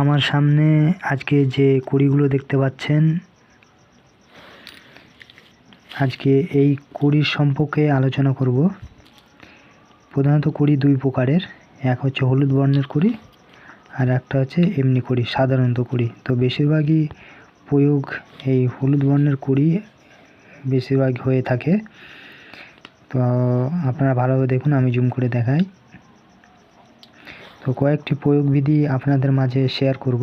আমার সামনে আজকে যে কুড়িগুলো দেখতে পাচ্ছেন, আজকে এই কুড়ির সম্পর্কে আলোচনা করব। প্রধানত কুড়ি দুই প্রকারের, এক হচ্ছে হলুদ বর্ণের কুড়ি আর একটা হচ্ছে এমনি কুড়ি, সাধারণত কুড়ি। তো বেশিরভাগই প্রয়োগ এই হলুদ বর্ণের কুড়ি বেশিরভাগ হয়ে থাকে। তো আপনারা ভালোভাবে দেখুন, আমি জুম করে দেখাই। তো কয়েকটি প্রয়োগবিধি আপনাদের মাঝে শেয়ার করব।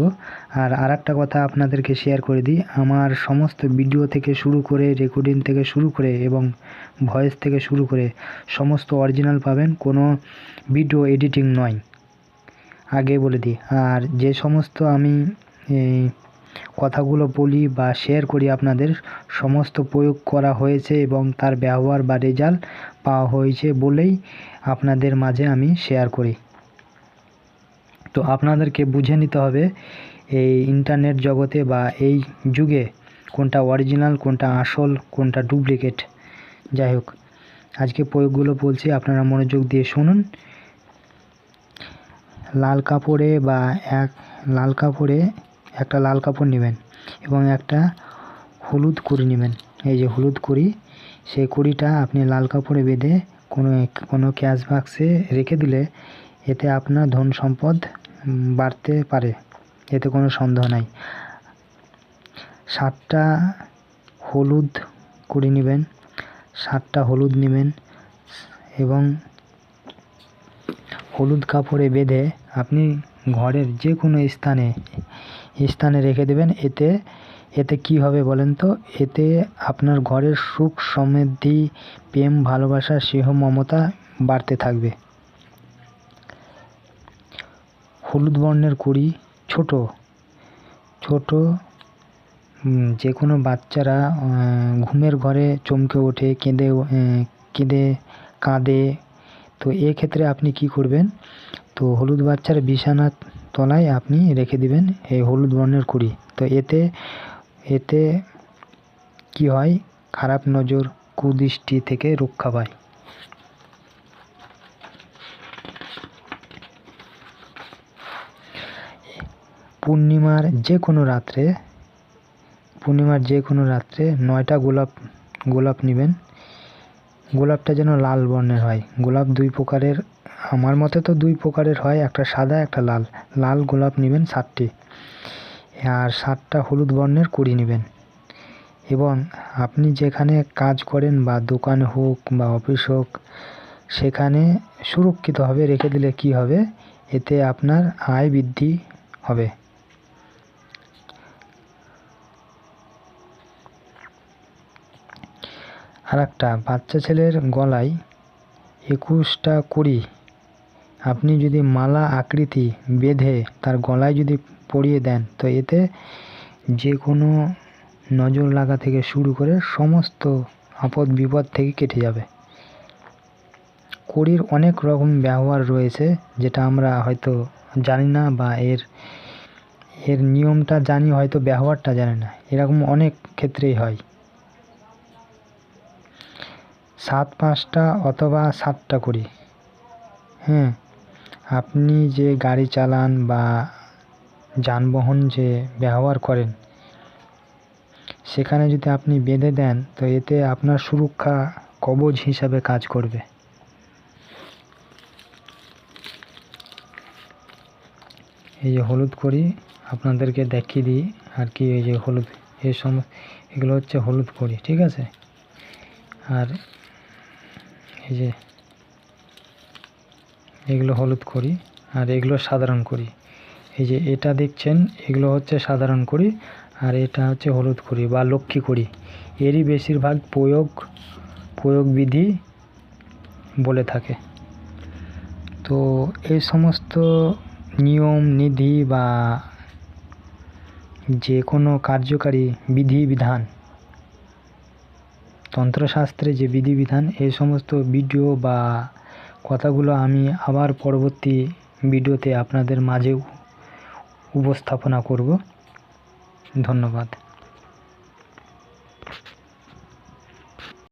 আর আরেকটা কথা আপনাদেরকে শেয়ার করে দিই, আমার সমস্ত ভিডিও থেকে শুরু করে রেকর্ডিং থেকে শুরু করে এবং ভয়েস থেকে শুরু করে সমস্ত অরিজিনাল পাবেন, কোনো ভিডিও এডিটিং নয়। আগে বলে দিই, আর যে সমস্ত আমি কথাগুলো বলি বা শেয়ার করি আপনাদের, সমস্ত প্রয়োগ করা হয়েছে এবং তার ব্যবহার বা রেজাল্ট পাওয়া হয়েছে বলেই আপনাদের মাঝে আমি শেয়ার করি। তো আপনাদেরকে বুঝে নিতে হবে, এই ইন্টারনেট জগতে বা এই যুগে কোনটা অরিজিনাল কোনটা আসল, কোনটা ডুপ্লিকেট যাই হোক, আজকে প্রয়োগগুলো বলছি, আপনারা মনোযোগ দিয়ে শুনুন। লাল কাপড়ে বা এক, লাল কাপড়ে একটা লাল কাপড় নেবেন এবং একটা হলুদ কুড়ি নেবেন। এই যে হলুদ কুড়ি, সেই কুড়িটা আপনি লাল কাপড়ে বেঁধে কোনো কোনো ক্যাশ বাক্সে রেখে দিলে এতে আপনার ধন সম্পদ বাড়তে পারে, এতে কোনো সন্দেহ নাই। সাতটা হলুদ কুড়ি নেবেন, সাতটা হলুদ নেবেন এবং হলুদ কাপড়ে বেঁধে আপনি ঘরের যে কোনো স্থানে স্থানে রেখে দেবেন। এতে এতে কি হবে বলেন তো? এতে আপনার ঘরের সুখ, সমৃদ্ধি, প্রেম, ভালোবাসা, স্নেহ, মমতা বাড়তে থাকবে। হলুদ বর্ণের কুড়ি, ছোট। ছোট যে কোনো বাচ্চারা ঘুমের ঘরে চমকে ওঠে, কেঁদে কেঁদে, কাঁদে। তো এক্ষেত্রে আপনি কি করবেন? তো হলুদ বাচ্চার বিছানার তলায় আপনি রেখে দিবেন এই হলুদ বর্ণের কুড়ি। তো এতে এতে কি হয়? খারাপ নজর, কুদৃষ্টি থেকে রক্ষা পায়। পূর্ণিমার যে কোনো রাত্রে, পূর্ণিমার যে কোনো রাত্রে নয়টা গোলাপ গোলাপ নেবেন। গোলাপটা যেন লাল বর্ণের হয়। গোলাপ দুই প্রকারের, আমার মতে তো দুই প্রকারের হয়, একটা সাদা, একটা লাল। লাল গোলাপ নেবেন সাতটি। আর সাতটা হলুদ বর্ণের কুড়ি নেবেন। এবং আপনি যেখানে কাজ করেন বা দোকান হোক বা অফিস হোক, সেখানে সুরক্ষিতভাবে রেখে দিলে কি হবে? এতে আপনার আয় বৃদ্ধি হবে। আর একটা বাচ্চা ছেলের গলায় একুশটা কুড়ি। আপনি যদি মালা আকৃতি বেঁধে তার গলায় যদি পরিয়ে দেন, তো এতে যে কোনো নজর লাগা থেকে শুরু করে সমস্ত আপদ বিপদ থেকে কেটে যাবে। কুড়ির অনেক রকম ব্যবহার রয়েছে, যেটা আমরা হয়তো জানি না বা এর এর নিয়মটা জানি, হয়তো ব্যবহারটা জানি না। এরকম অনেক ক্ষেত্রেই হয়। সাত পাঁচটা অথবা সাতটা করি। হ্যাঁ আপনি যে গাড়ি চালান বা যানবাহন যে ব্যবহার করেন, সেখানে যদি আপনি বেঁধে দেন, তো এতে আপনার সুরক্ষা কবজ হিসাবে কাজ করবে। এই যে হলুদ করি, আপনাদেরকে দেখিয়ে দিই আর কি এই যে হলুদ, এই সম এগুলো হচ্ছে হলুদ করি, ঠিক আছে? আর এই যে, এগুলো হলুদ করি আর এগুলো সাধারণ করি। এই যে এটা দেখছেন, এগুলো হচ্ছে সাধারণ করি আর এটা হচ্ছে হলুদ করি বা লক্ষ্মী করি। এরই বেশিরভাগ প্রয়োগ প্রয়োগ বিধি বলে থাকে। তো এই সমস্ত নিয়ম, নিধি বা যে কোনো কার্যকারী বিধিবিধান তন্ত্রশাস্ত্রে যে বিধিবিধান এই সমস্ত ভিডিও বা কথাগুলো আমি আবার পরবর্তী ভিডিওতে আপনাদের মাঝে উপস্থাপনা করব। ধন্যবাদ।